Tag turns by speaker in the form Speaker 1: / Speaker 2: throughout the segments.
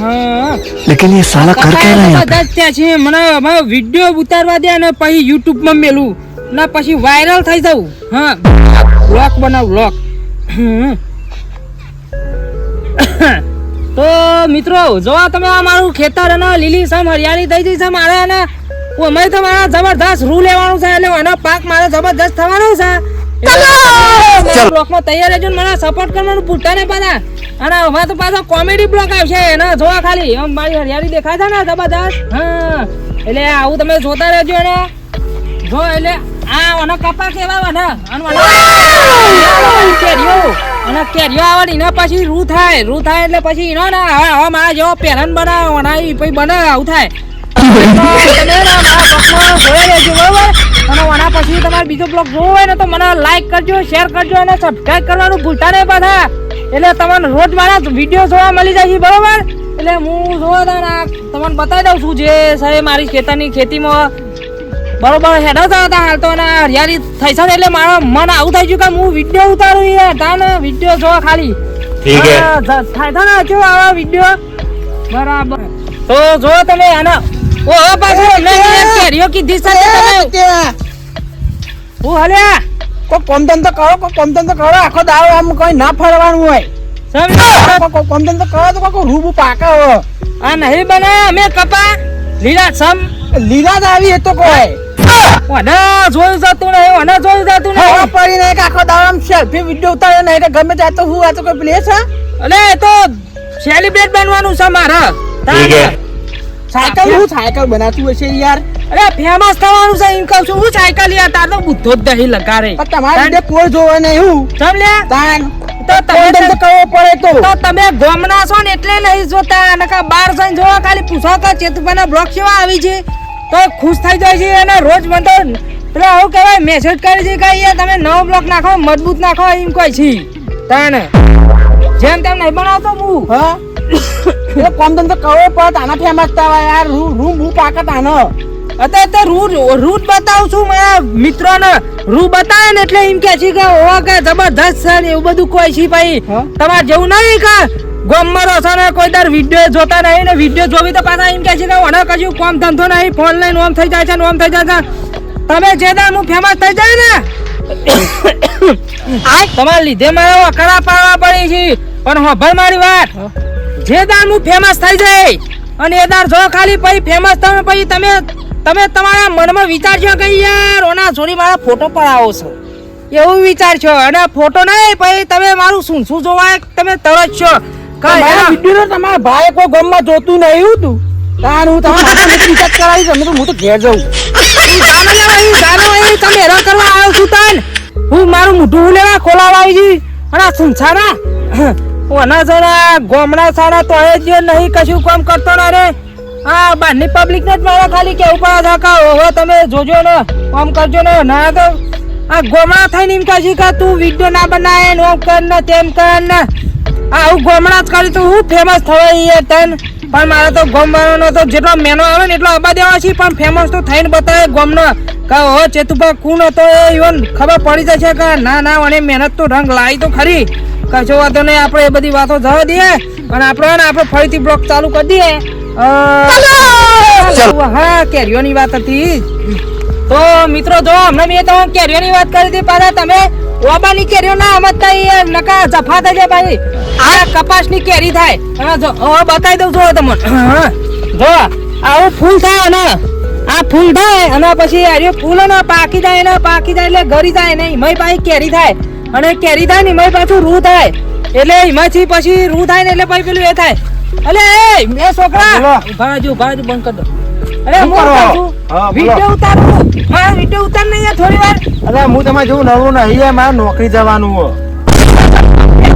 Speaker 1: હા
Speaker 2: लेकिन ये साला कर क्या रहा है यहाँ पे?
Speaker 1: બધા જ ત્યાં છે મને હવે વિડીયો ઉતારવા દે અને પછી યુટ્યુબ માં મેલું ના પછી વાયરલ થઈ જવું હા બ્લોગ બનાવ બ્લોગ તો મિત્રો જોવા તમે આ મારું ખેતર અને લીલી સમ હરિયાળી થઈ ગઈ છે મારે અને અમે તો મારા જબરદસ્ત રૂ લેવાનું છે એટલે એનો પાક મારે જબરદસ્ત થવાનો છે બ્લોકમાં તૈયાર રહેજો ને મને સપોર્ટ કરવાનું ભૂલતા નહીં પાછા. અને હવે તો પાછો કોમેડી બ્લોક આવશે એને જોવા ખાલી. આમ મારી હરિયાળી દેખાય છે ને જબરદસ્ત હા. એટલે આવું તમે જોતા રહેજો ને જો એટલે આ ઓનો કપા કેવા ને અને કેરીઓ. અને કેરીઓ આવે ને એના પછી રૂ થાય. રૂ થાય એટલે પછી એનો ને હવે હવે મારા જેવો પેરન બનાવે ઓના પછી બને આવું થાય. પછી તમારે બીજો બ્લોગ જોવો હોય ને તો મને લાઈક કરજો શેર કરજો અને સબસ્ક્રાઈબ કરવાનું ભૂલતા નહીં પાછા એટલે તમને રોજ વીડિયો જોવા મળી જાય છે. બરોબર એટલે હું જોવા તા તમને બતાવી દઉં છું જે સાહેબ મારી ખેતરની ખેતીમાં બરોબર હેડવતા હતા હાલ તો ને હરિયાળી થઈ છે એટલે મારો મન આવું થઈ ગયું કે હું વીડિયો ઉતારું યાર તા ને વીડિયો જોવા ખાલી થાય છે ને હજુ આવા વીડિયો બરાબર. તો જો તમે આના ઓહો પાછો નહીં કેરીઓ કીધી સાથે તમે. હું હલ્યા.
Speaker 3: કો કોમ ધંધો કરો કો કોમ ધંધો કરો આખો દાડો આમ કોઈ ના ફરવાનું હોય.
Speaker 1: સમજો
Speaker 3: કોમ ધંધો કરો તો કોઈ રૂબ પાકા હો.
Speaker 1: આ નહીં બને અમે કપા. લીલા સમ
Speaker 3: લીલા દાવી આવી તો કોઈ.
Speaker 1: ઓના જોયું જતું નહીં ઓના જોયું જતું નહીં.
Speaker 3: આખો દાડો આમ સેલ્ફી વિડિયો ઉતારે નહીં ગમે ત્યાં તો હું આ તો કોઈ પ્લેસ હા?
Speaker 1: અલે તો સેલિબ્રેટ બનવાનું છે મારા.
Speaker 2: ઠીક
Speaker 3: સાયકલ હું સાયકલ બનાવતું હશે યાર?
Speaker 1: અરે ફેમસ થવાનું છે એમ કહું છું હું સાયકલ યાર તાર તો બુદ્ધો જ દહીં લગારે
Speaker 3: પણ તમારા લીધે કોઈ જોવે નહીં હું
Speaker 1: લે.
Speaker 3: તાન
Speaker 1: તો તમે
Speaker 3: કરવો પડે તો.
Speaker 1: તો તમે ગોમના છો ને એટલે નહીં જોતા નકા બાર જઈને જોવા ખાલી પૂછો કે ચેતુભાઈના બ્લોક કેવા આવી છે. તો ખુશ થઈ જાય છે અને રોજ મને તો પેલો આવું કહેવાય મેસેજ કરે છે કે યાર તમે નવો બ્લોક નાખો મજબૂત નાખો એમ કોઈ છે. તાને જેમ તેમ નહીં બનાવતો હું.
Speaker 3: હા? એટલે કોમ ધંધો કરવો પડે તાના ફેમસ થવા યાર. રૂ રૂમ હું પાકત આનો
Speaker 1: અત્યારે તો રૂ રૂટ બતાવું છું મારા મિત્રોને. રૂ બતાવે ને એટલે એમ કે છે કે ઓ કે જબરદસ્ત છે ને એવું બધું કોઈ છે ભાઈ. તમારે જેવું નહીં કે ગોમમાં રહો ને કોઈ દર વીડિયો જોતા નહીં ને વીડિયો જોવી તો પાછા એમ કે છે કે ઓને કશું કોમ ધંધો નહીં ફોન લઈને ઓમ થઈ જાય છે ને ઓમ થઈ જાય છે. તમે જે દર હું ફેમસ થઈ જાય ને આ તમારા લીધે મારે ખરાબ પાડવા પડી છે. પણ હોભર મારી વાત. જે દાર હું ફેમસ થઈ જાય અને એ દાર જો ખાલી પછી ફેમસ થાવ પછી તમે તમે તમારા મનમાં વિચારશો કે યાર ઓના છોડી મારા ફોટો પડાવો છો. એવું વિચારશો અને ફોટો નહીં પછી તમે મારું શું શું જોવા તમે
Speaker 3: તરત છો. તમારા ભાઈ કોઈ ગમમાં જોતું નહીં હું તું. હું તમારા રિચાર્જ કરાવી દઉં. તો હું તો ઘેર જાઉં.
Speaker 1: તમે હેરાન કરવા આવ્યો છું તાન. હું મારું મોઢું લેવા ખોલાવા આવી છી અને આ સુનસારા ઓના જરા ગોમડા સારા તો એ જ નહીં કશું કામ કરતો ના રે. હા બહારની પબ્લિક ને જ મારે ખાલી કેવું પડે કે હવે તમે જોજો ને, આમ કરજો ને. ના, તો આ ગોમડા થઈને એમ કહે કા તું વીડિયો ના બનાવે ને આમ કર ને, તેમ કર ને. આ આવું ગોમડા જ કરી તો હું ફેમસ થવાય એ તન. પણ મારે તો ગોમવાનો તો જેટલો મેનો આવે ને એટલો અબા દેવા છે પણ ફેમસ તો થઈને બતાવે ગોમનો. કે હવે ચેતુભા, કુણ હતો એ? ઈવન ખબર પડી જશે કે ના ના, અને મહેનત તો રંગ લાવી તો ખરી. કશો વાંધો નહીં આપણે એ બધી વાતો જવા દઈએ અને આપણે ને આપણે ફરીથી બ્લોક ચાલુ કરી દઈએ. હા કેરીઓની વાત હતી. તો મિત્રો જો હમણાં મેં તો કેરીઓની વાત કરી હતી પાછા તમે ઓબાની કેરીઓ ના સમજતા યાર નકા જફા થઈ જાય ભાઈ. આ કપાસની કેરી થાય. હા જો બતાવી દઉં છું તમને. જો આવું ફૂલ થાય ને આ ફૂલ થાય અને પછી આર્યો ફૂલ ના પાકી જાય ને પાકી જાય એટલે ગરી જાય ને એમાંય પાછી કેરી થાય. અને કેરી થાય ને એમાં પાછું રૂ થાય. એટલે એમાંથી પછી રૂ થાય ને એટલે પછી પેલું એ થાય. અલે એ મે છોકરા ભાજુ રહેજો, બંધ કર દો. અરે હું
Speaker 3: કરું? બોલો.
Speaker 1: ઉતારું હા વીડિયો ઉતાર ને યાર થોડી વાર.
Speaker 3: અરે હું તમારે જેવું નવું નહીં યાર મારે નોકરી જવાનું હો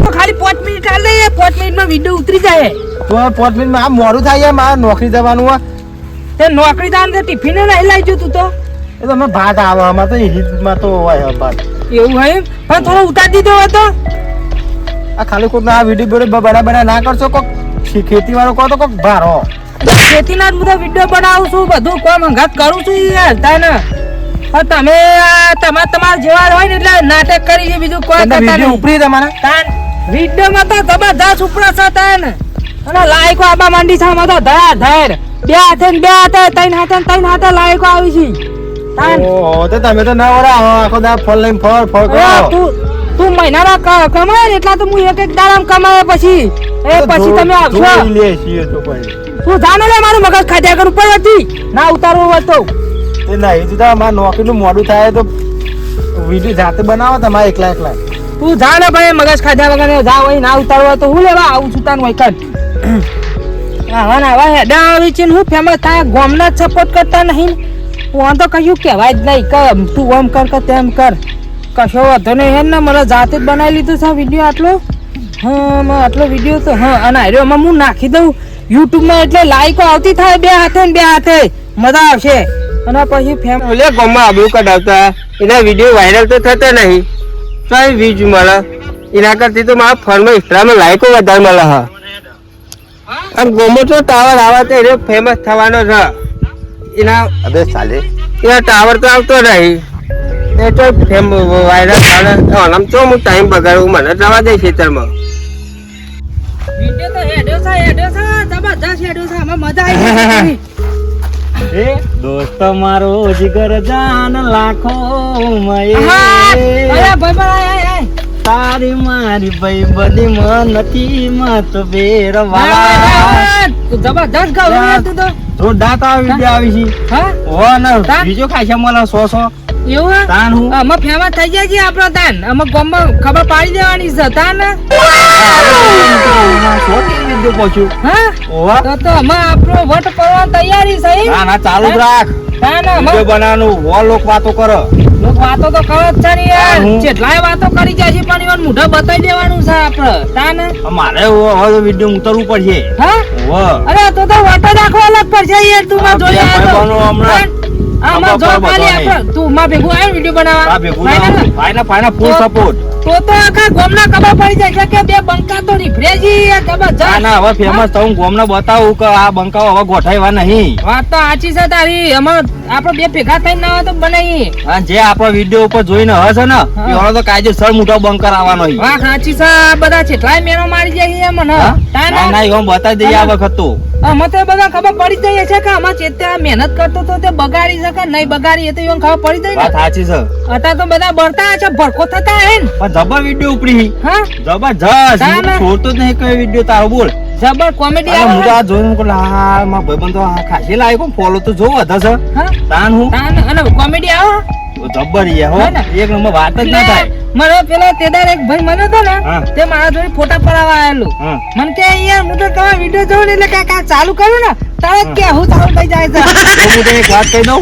Speaker 1: તો ખાલી પાંચ મિનિટ હાલ દે પાંચ મિનિટમાં વીડિયો ઉતરી જાય.
Speaker 3: તો મિનિટમાં આમ મોરું થાય યાર મારે નોકરી જવાનું હો
Speaker 1: તે નોકરી તે ટિફિન નહીં લાવી જો તો
Speaker 3: એ તો અમે ભાત આવે અમારે તો હિટમાં તો હોય ભાત.
Speaker 1: એવું હોય પણ થોડો ઉતાર દીધો હોય
Speaker 3: આ ખાલી કોઈ આ વીડિયો વીડિયો બના બના ના કરશો કોક ખેતી વાળો કહો તો કોક ભારો.
Speaker 1: ખેતીના જ બધા વીડિયો બનાવું છું બધું કોમ હંગાત કરું છું યાર તાને તમે તમાર તમાર જેવા હોય ને એટલે નાટક કરી છે બીજું કોઈ કરતા નહીં.
Speaker 3: ઉપરી તમારે?
Speaker 1: તાન વિડીયોમાં તો જબરદસ્ત ઉપરા છે તાન. અને લાયકો આબા માંડી છે આમાં તો ધરા ધર બે હાથે ને બે હાથે ત્રણ હાથે ત્રણ હાથે લાયકો આવી છે.
Speaker 3: ઓહો, તો તમે તો ના વડા આખો દા ફળ લઈને ફળ ફળ કરો.
Speaker 1: તું તું મહિનાના ક- કમાય ને એટલા તો હું એક એક દાડામાં કમાય પછી. એ પછી તમે આવશો.
Speaker 3: લે છીએ તો
Speaker 1: જાને લે મારું મગજ ખાધ્યા કરું ઉપર હતી ના ઉતારવું હોય તો.
Speaker 3: એ તો નોકરીનું મોડું થાય તો વીડિયો જાતે બનાવો તમારે એકલા એકલા.
Speaker 1: તું જા ને ભાઈ મગજ ખાધા વગર જા હોય ના ઉતારવા તો હું લેવા આવું છું તાન હોય કટ આવા ને આવા હેડા આવી છે હું ફેમસ થાય ગોમના સપોર્ટ કરતા નહીં હું તો કશું કહેવાય જ નહીં. કે તું આમ કર કે તેમ કર. કશો વાંધો નહીં. હે ને મને જાતે જ બનાવી લીધું છે વીડિયો આટલો. હા આટલો વીડિયો તો હા અને આર્યો એમાં હું નાખી દઉં. યુટ્યુબમાં એટલે લાઈકો આવતી થાય બે હાથે ને બે હાથે. મજા આવશે. અને પછી ફેમ
Speaker 4: ઓલે ગોમાં આબરૂ કઢાવતા. એના વીડિયો વાયરલ તો થતા નહીં. તો વીજ મળે. એના કરતી તો મારા ફોનમાં ઇન્સ્ટામાં લાઈકો વધારે મળે હા. અને ગોમો તો ટાવર આવા તો એને ફેમસ થવાનો છે એના
Speaker 3: અબે સાલે.
Speaker 4: એના ટાવર તો આવતો નહીં. એ તો ફેમ વાયરલ થાય આમ તો હું ટાઈમ બગાડું મને જવા દે ખેતરમાં.
Speaker 3: દોસ્ત મારો જીગર જાન લાખો. તારી મારી ભાઈ બધી નથી મત બેરવા
Speaker 1: આય, જબરજસ્ત ગાવ તું તો.
Speaker 3: જો દાતા વિડિયો આવી છે.
Speaker 1: હા?
Speaker 3: ઓ ને બીજો ખાય મળે સો સો.
Speaker 1: એવું
Speaker 3: તાન હું?
Speaker 1: અમે ફેમસ થઈ જાય છે આપણો તાન. અમે ગામમાં ખબર પાડી દેવાની છે તાન. હા તો તો અમે આપણો વટ કરવાની તૈયારી છે.
Speaker 3: ના ના ચાલુ જ રાખ.
Speaker 1: તાન અમે
Speaker 3: બનાવવાનું. વો લોક વાતો કરો.
Speaker 1: લોક વાતો તો કરો જ છે ને યાર.
Speaker 3: હા,
Speaker 1: વાતો કરી જાય છે પણ ઈવન મોઢા બતાવી દેવાનું છે આપણે. તાન?
Speaker 3: મારે હવે વિડિયો ઉતરવું પડશે.
Speaker 1: હા?
Speaker 3: ઓ
Speaker 1: અરે તો તો વાટો નાખો અલગ પડશે યાર તું માં જોઈ આવ્યો
Speaker 3: હમણાં
Speaker 1: જો ખાલી તું માં ભેગું આવ્યો વિડિયો બનાવવા.
Speaker 3: આ ભેગું
Speaker 1: Final ને?
Speaker 3: ફાઈના ફાઈના ફૂલ સપોર્ટ
Speaker 1: તો તો આખા ગામના ખબર પડી જાય કે બે બંકા તો રીફરેજી જબરજસ્ત
Speaker 3: ના હવે ફેમસ થવું ગોમને બતાવું કે આ બંકાઓ હવે ગોઠાયવા નહીં.
Speaker 1: વાત તો સાચી છે તારી. એમાં આપણે બે ભેગા થઈને ના તો બનાવીએ
Speaker 3: જે આપણો વીડિયો ઉપર જોઈને હશે ને એવાનો તો કાયદેસર મોટો બંકર આવવાનો છે.
Speaker 1: વાત સાચી છે બધા છેટલાય મારી જાય છે મને
Speaker 3: ના ના એમ બતાવી દઈએ આ વખત તો.
Speaker 1: અમે તો બધા ખબર પડી જઈએ છે કે આમાં ચેત્યા મહેનત કરતો તો તે બગાડી શકે નહીં બગાડી એ તો એમ ખબર પડી જાય
Speaker 3: વાત સાચી છે.
Speaker 1: અત્યારે તો બધા બળતા છે ભડકો થતા હે ને.
Speaker 3: પણ જબર વીડિયો ઉપડી
Speaker 1: હા?
Speaker 3: જબરજસ્ત. છોડતો જ નહીં કયો વીડિયો તારો બોલ.
Speaker 1: જબર કોમેડી
Speaker 3: આવે હું આ જોઈને કહું, હા મારા ભાઈબંધ ખાસી લાયકો ફોલો તો જોવો હતા છે
Speaker 1: હા?
Speaker 3: તાન હું.
Speaker 1: તાન અને કોમેડી આવે
Speaker 3: જબર હો એક નંબર વાત જ ના થાય.
Speaker 1: મારો પેલો તેદાર એક ભાઈ મને હતો ને તે મારા જોડે ફોટા પડાવવા આવેલું મને કે યાર હું તો તમારા વીડિયો જોઉં એટલે કાંઈક ચાલુ કરું ને તારે કે હું. ચાલુ થઈ જાય છે.
Speaker 3: હું તને એક વાત કહી દઉં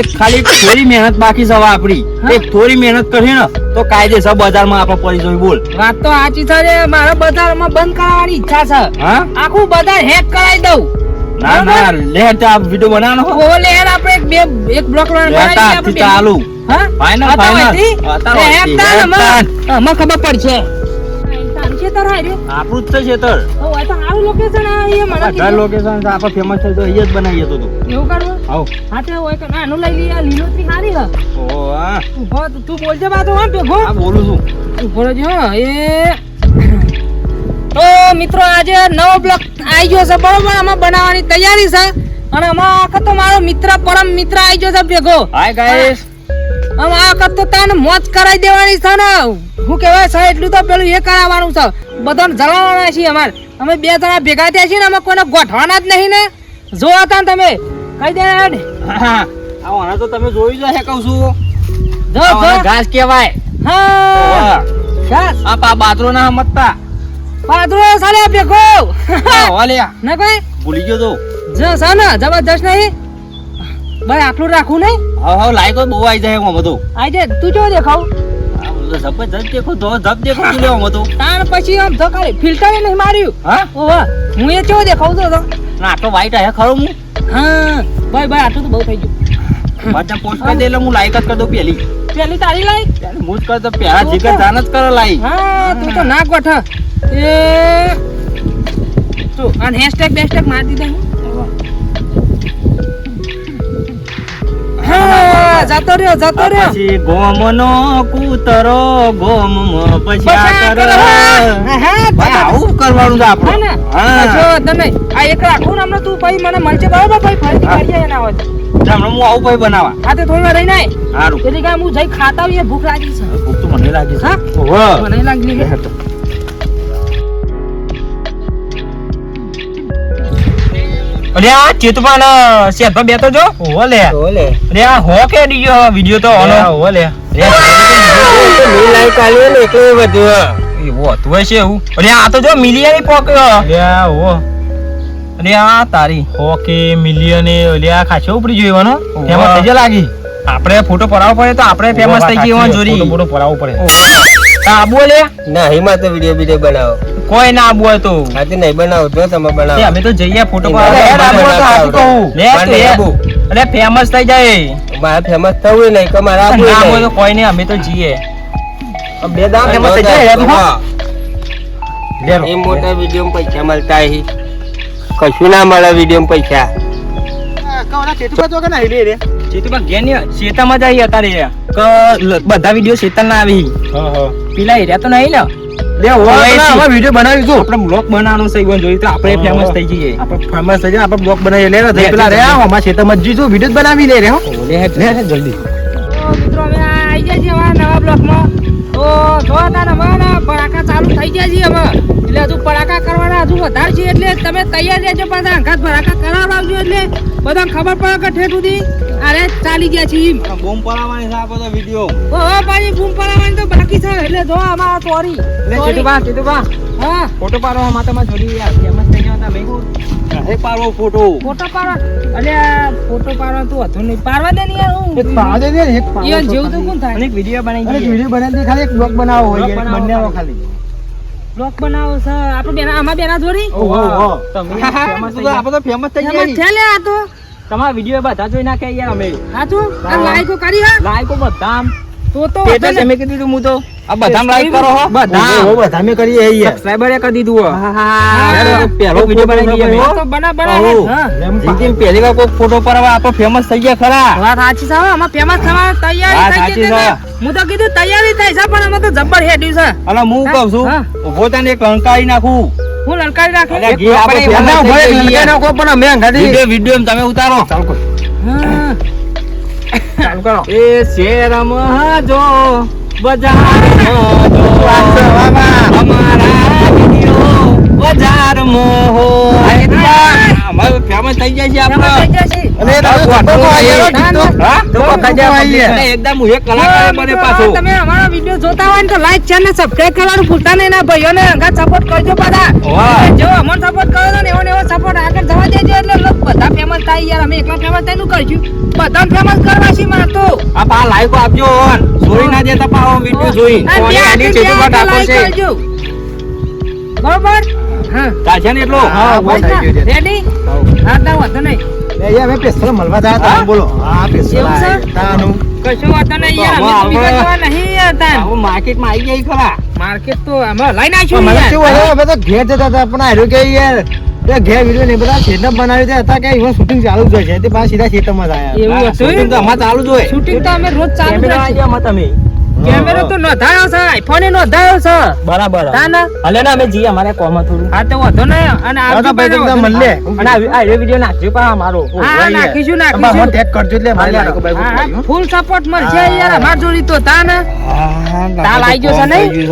Speaker 3: એક ખાલી થોડી મહેનત બાકી છે આપડી આપણી. એક થોડી મહેનત કરી ને તો કાયદેસર બજારમાં આપણે પડી જવી બોલ.
Speaker 1: વાત તો સાચી છે મારા બજારમાં બંધ કરવાની ઈચ્છા છે. આખું બજાર હેક કરાવી દઉં.
Speaker 3: ના ના લેટ આ વિડિયો બનાવવાનો હો.
Speaker 1: ઓ લેર આપણે એક બે એક બ્લોક
Speaker 3: લેતા આજથી ચાલુ.
Speaker 1: હા? ખબર પડશે. છે હારે?
Speaker 3: આપણું જ છે ખેતર
Speaker 1: તો આ તો સારું લોકેશન આ એ મને
Speaker 3: ઘર લોકેશન છે આપણે ફેમસ છે તો અહીંયા જ બનાવીએ તો તો
Speaker 1: એવું કરવું
Speaker 3: આવ.
Speaker 1: હા તો હોય કે ના, આનું લઈ લઈએ આ લીલોતરી સારી છે
Speaker 3: ઓ હા.
Speaker 1: ઊભો તું- તું બોલજે બાજુ હા ભેગો.
Speaker 3: આ બોલું છું.
Speaker 1: ઊભો રહેજો. એ તો મિત્રો આજે નવો બ્લોક આવી ગયો છે. બરોબર આમાં બનાવવાની તૈયારી છે. અને આમાં આ તો મારો મિત્ર પરમ મિત્ર આવી ગયો છે ભેગો.
Speaker 3: હાય ગાઈસ
Speaker 1: આમ આ વખત તો તને મોજ કરાવી દેવાની છે ને. હું કહેવાય છે એટલું તો પેલું એ કરાવવાનું છે. બધાને જલાવવાના છીએ અમાર. અમે બે જણા ભેગા થયા છીએ ને અમે કોઈને ગોઠવાના જ નહીં ને. જોવા તા તમે. કહી દે
Speaker 3: હા તો તમે જોઈ જ હે કહું છું.
Speaker 1: જો
Speaker 3: ઘાસ કહેવાય.
Speaker 1: હા. ઘાસ.
Speaker 3: આ પા ના મતતા
Speaker 1: પાદરો સાલે ભેગો
Speaker 3: ઓલ્યા
Speaker 1: ના કોઈ
Speaker 3: ભૂલી ગયો તો.
Speaker 1: જ સાના ને જબરદસ્ત નહીં. ભાઈ આટલું રાખું નહીં.
Speaker 3: હા હા લાયકો બહુ આવી જાય એમાં બધું.
Speaker 1: આઈ જાય તું જો દેખાવ.
Speaker 3: જબરજસ્ત દેખો તો જબ દેખો તું
Speaker 1: તાણ પછી આમ તો ખાલી ફિલ્ટર નહીં માર્યું.
Speaker 3: હા?
Speaker 1: ઓવા હું એ કેવો દેખાવ તો
Speaker 3: ના આટલો વાઈટ હે ખરો હું.
Speaker 1: હા ભાઈ ભાઈ આટલું તો બહુ થઈ ગયું.
Speaker 3: પાછા પોસ્ટ કરી દે એટલે હું લાયક જ કરી દઉં પેલી.
Speaker 1: પેલી તારી લાઈ
Speaker 3: ત્યારે હું તો પેલા જીગર જાન જ કરે લાઈ
Speaker 1: હા તું તો ના ગોઠ. એ. તું અને હેશટેગ બેશટેગ મારી દીધા હા. જતો રહ્યો જતો રહ્યો.
Speaker 3: પછી ગોમનો કૂતરો ગોમમાં પછ્યા
Speaker 1: પછ્યા
Speaker 3: કરે.
Speaker 1: કરે. હા, હા,
Speaker 3: ભાઈ, આવું કરવાનું છે આપણે. હા.
Speaker 1: કશો વાંધો આ એક રાખું ને હમણાં તું પછી મને મળશે. બરાબર પછી ફરીથી
Speaker 3: હા.
Speaker 1: એના હોય.
Speaker 3: હમણાં હું આવું ભાઈ બનાવવા.
Speaker 1: હા તે થોડી વાર રહીને.
Speaker 3: સારું
Speaker 1: તેથી કાંઈ હું જઈ ખાતા આવીએ ભૂખ લાગી છે.
Speaker 3: ભૂખ તો મને લાગી છે.
Speaker 1: હા? મને લાગી છે.
Speaker 3: અરે આ ચેતમાન શેઠ બે તો જો ઓહો લે.
Speaker 4: ઓલે
Speaker 3: અરે આ હો કે ડીજો વિડિયો તો ઓનો ઓહો લે.
Speaker 4: મી લાઈક આલ્યો ને એટલે બધું.
Speaker 3: એવો તું છે એવું. અરે આ તો જો મિલિયન પોક અરે ઓ અરે આ તારી. ઓકે મિલિયન અરે આ ખાસો ઉપડી જોઈવાનો ને ફેમસ થઈ લાગી. આપણે ફોટો પડાવવો પડે તો આપણે ફેમસ થઈ જઈએ જોરી ફોટો પડાવવો પડે. આ બોલે
Speaker 4: ના હિમા તો વીડિયો બીડીયો બનાવો.
Speaker 3: કોઈ ના આબુ હતો તો
Speaker 4: નહીં બનાવો જો તમે બનાવો.
Speaker 3: અમે તો જઈએ ફોટો.
Speaker 4: આબુ.
Speaker 3: અરે ફેમસ થઈ જાય.
Speaker 4: મારે ફેમસ થવું નહીં કે મારે આપવું
Speaker 3: ના તો કોઈ નહીં અમે તો જઈએ. બે દામ ફેમસ થઈ જાય.
Speaker 4: એ મોટા વીડિયો પૈસા મળતા કશું ના મળે વીડિયો પૈસા.
Speaker 3: બધા વીડિયો શેતાન ના આવી. પેલા એરિયા તો નહીં ને લે બનાવીશું આપણે બ્લોગ બનાવવાનો છે ઈવન જોઈ તો આપણે ફેમસ થઈ જઈએ.
Speaker 2: આપણે ફેમસ થઈ જાય આપણે બ્લોગ બનાવી લે
Speaker 3: લે,
Speaker 2: પેલા રે જીશું વિડિયો બનાવી લે રે હો.
Speaker 3: લે લે જલ્દી.
Speaker 1: મિત્રો અમે આવી ગયા છીએ નવા બ્લોકમાં તો જો તાર અમારા પડાકા ચાલુ થઈ ગયા છે અમે એટલે હજુ પડાકા કરવાના હજુ વધારે છે એટલે તમે તૈયાર રહેજો પાછા અંગાત પડાકા કરાવડાવજો એટલે. બધાને ખબર પડે કે ઠેઠ સુધી અરે ચાલી ગયા છે એમ.
Speaker 3: બોમ્બ પડાવવાની છે આ બધો વીડિયો.
Speaker 1: ઓહો પાછી બૂમ પડાવવાની તો બાકી છે. એટલે જો અમારા તોરી
Speaker 3: લે
Speaker 1: તોરી.
Speaker 3: ચેતુબા ચેતુબા
Speaker 1: હા.
Speaker 3: ફોટો પાડવા માટે માં યાર ફેમસ થઈ ગયા તમે પાડવો ફોટો
Speaker 1: ફોટો પાડવા? અલે ફોટો પાડવા તું હતો નહીં. પાડવા દે ને યાર હું.
Speaker 2: એક દે ને એક પાવ
Speaker 1: યાર જેવું તો કોણ થાય?
Speaker 3: અને વીડિયો બનાવી દઈએ.
Speaker 2: વિડિયો બનાવી દે ખાલી એક બ્લોગ બનાવો હોય યાર
Speaker 3: બનાવો ખાલી.
Speaker 2: ખાલી.
Speaker 1: બનાવો છે આપણે બેના આમાં બેના જોડી?
Speaker 2: ઓહો ઓહો
Speaker 3: તમે ફેમસ થઈ આપણે તો ફેમસ થઈ
Speaker 1: એમાં
Speaker 3: ગયા.
Speaker 1: થેલે આ તો.
Speaker 3: તમારા વીડિયો બધા જોઈ નાખે યાર અમે.
Speaker 1: સાચું આ લાઈકો કરી હા?
Speaker 3: લાઈકો બધા
Speaker 1: તો
Speaker 3: એટલે અમે હું તો આ બધા લાઈક કરો હો.
Speaker 2: ઓહો,
Speaker 3: બધા
Speaker 2: બધા અમે કરીએ એ
Speaker 3: સબસ્ક્રાઇબર એ કરી દીધું હો.
Speaker 1: હા.
Speaker 3: પહેલો વીડિયો બનાવી દઈએ
Speaker 1: તો બના બના હા.
Speaker 3: જિંદગીમાં પહેલી વાર કોઈ ફોટો પાડવા આપણે ફેમસ થઈ ગયા ખરા.
Speaker 1: વાત સાચી છે હો, ફેમસ થવા તૈયારી થઈ ગઈ છે
Speaker 3: છે.
Speaker 1: ને. હું તો કીધું તૈયારી થઈ છે પણ તો જબ્બર હેડ્યું છે.
Speaker 3: અને હું કહું છું
Speaker 1: હા.
Speaker 3: ઊભો તને એક નાખું.
Speaker 1: હું લલકારી
Speaker 3: નાખું? આપણે.
Speaker 2: નાખો પણ અમે
Speaker 3: વીડિયો તમે ઉતારો.
Speaker 2: ચાલ કોઈ
Speaker 1: હા.
Speaker 2: ચાલુ કરો.
Speaker 3: એ શેરમાં જો બજારમાં જો અમારા વીડિયો બજારમાં. હો થઈ જાય છે આપણે.
Speaker 1: જશે.
Speaker 2: અને એ તમે
Speaker 3: વાંધો
Speaker 2: ફોટો
Speaker 3: નહીં.
Speaker 2: આયા ટીકટોક.
Speaker 3: હા? તો
Speaker 2: ફોટો
Speaker 3: પકડી જાય
Speaker 2: આયા.
Speaker 3: public ને એકદમ હું એક કલાકાર બને પાછો.
Speaker 1: તમે અમારા વીડિયો જોતા હોય તો લાઈક ચેનલ સબસ્ક્રાઇબ કરવાનું ભૂલતા નહીં. ના ભાઈઓને અંગાત સપોર્ટ કરજો બધા. જો અમને સપોર્ટ કરો ને એવો એવો સપોર્ટ આગળ જવા દેજો. એટલે લોકો બધા ફેમસ થાય યાર. અમે એકલા ફેમસ થાયનું કરશું. બધાને ફેમસ કરવા છે મારતો
Speaker 3: આ પા લાઈકો આપજો જોઈ ના દેતા વીડિયો છે.
Speaker 1: બરોબર? હા.
Speaker 3: ચાલશે ને એટલો?
Speaker 2: હા.
Speaker 1: રેડી હા. તા વાંધો નહીં.
Speaker 2: એ યાર અમે પેસ્ટલ મળવા જતા
Speaker 3: તા
Speaker 2: બોલો. હા? આયા તાનું.
Speaker 1: કશું વાંધો નહીં યાર અમે તો બીજા નહીં યાર તાન.
Speaker 3: આવો માર્કેટમાં આવી ગઈ ખરા.
Speaker 1: માર્કેટ તો અમે લઈ નાખ્યું
Speaker 2: મને. કેવું હવે તો ઘેર જતા હતા પણ આર્યો કે યાર એ ઘેર વીડિયો ને બધા setup બનાવી દે હતા કે ઈવન શૂટિંગ ચાલુ જ હોય છે. તે પાછા સીધા ખેતરમાં જ આયા.
Speaker 1: એવું
Speaker 3: હા, shooting તો અમારે ચાલુ જ હોય.
Speaker 1: શૂટિંગ તો અમે રોજ ચાલુ
Speaker 3: કેમેરા
Speaker 1: રાખીએ.
Speaker 3: તમે.
Speaker 1: કેમેરો તો નોંધાયો છે આઈફોન નોંધાયો છે.
Speaker 3: બરાબર.
Speaker 1: તાન
Speaker 3: હલે ને અમે જઈએ અમારે કોમ થોડું
Speaker 1: હા તો વધો ને અને
Speaker 2: આ તો ભાઈ તમને
Speaker 1: મળલે
Speaker 3: અને આ આ વિડિયો નાખજો પા અમારો.
Speaker 1: હા નાખીશું નાખીશું.
Speaker 2: ટેગ કરજો એટલે મારે
Speaker 3: હા,
Speaker 1: હા,
Speaker 2: હો.
Speaker 1: હા, ફૂલ સપોર્ટ મળશે યાર અમાર જોડી તો તાન તાલ આઈ ગયો છે નહીં?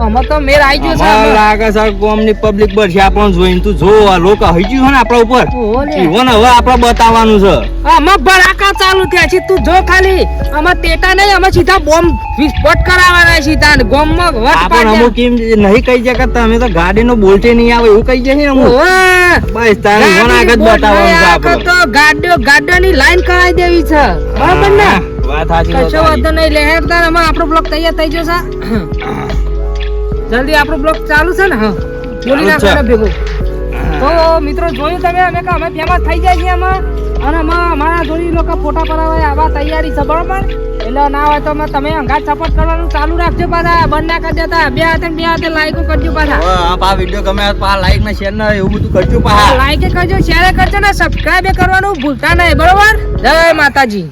Speaker 1: અમે તો મેર આઈ ગયો છે
Speaker 3: લાગે છે કોમની પબ્લિક બર છે આપણને જોઈને તું જો આ લોકો હઈ ગયું છે ને આપણા ઉપર.
Speaker 1: લે.
Speaker 3: હવે આપણે બતાવવાનું છે.
Speaker 1: આમાં ભડાકા ચાલુ થયા છે તું જો ખાલી. આમાં તેટા નહીં અમે સીધા બોમ્બ વિસ્ફોટ કરાવવાના છે તાન ગોમમાં વટ
Speaker 3: આપણ
Speaker 1: પાડ્યા.
Speaker 3: અમુક એમ નહીં કહી જાય કે તમે તો ગાડીનો બોલ્ટે નહીં આવે એવું કહી જાય ને અમુક? બસ તારે ઈવન આગળ બતાવવાનું છે આપણે.
Speaker 1: તો ગાડીઓ ગાડીઓની લાઈન કરાવી દેવી છે. બરાબર ને?
Speaker 3: વાત સાચી
Speaker 1: કશો વાંધો નહીં લહેર તાર અમાર આપણો બ્લોક તૈયાર થઈ ગયો છે. જલ્દી આપણો બ્લોક ચાલુ છે ને? હા. બોલી. નાખો ભેગું. તો મિત્રો જોયું તમે અમે કે અમે ફેમસ થઈ જાય છીએ આમાં. અને અમારા જોડી લોકો ફોટા પડાવવા આવા તૈયારી છે બરોબર? એટલે ના હોય તો અમે તમે અંગાત સપોર્ટ કરવાનું ચાલુ રાખજો પાછા બંધ ના કરી દેતા. બે હાથે બે હાથે લાઈકો કરજો પાછા.
Speaker 3: આ પા વીડિયો ગમે પા લાઈક ને શેર ને એવું બધું કરજો પાછા.
Speaker 1: લાઈક કરજો શેર કરજો ને સબસ્ક્રાઈબ કરવાનું ભૂલતા નહીં બરોબર? જય માતાજી.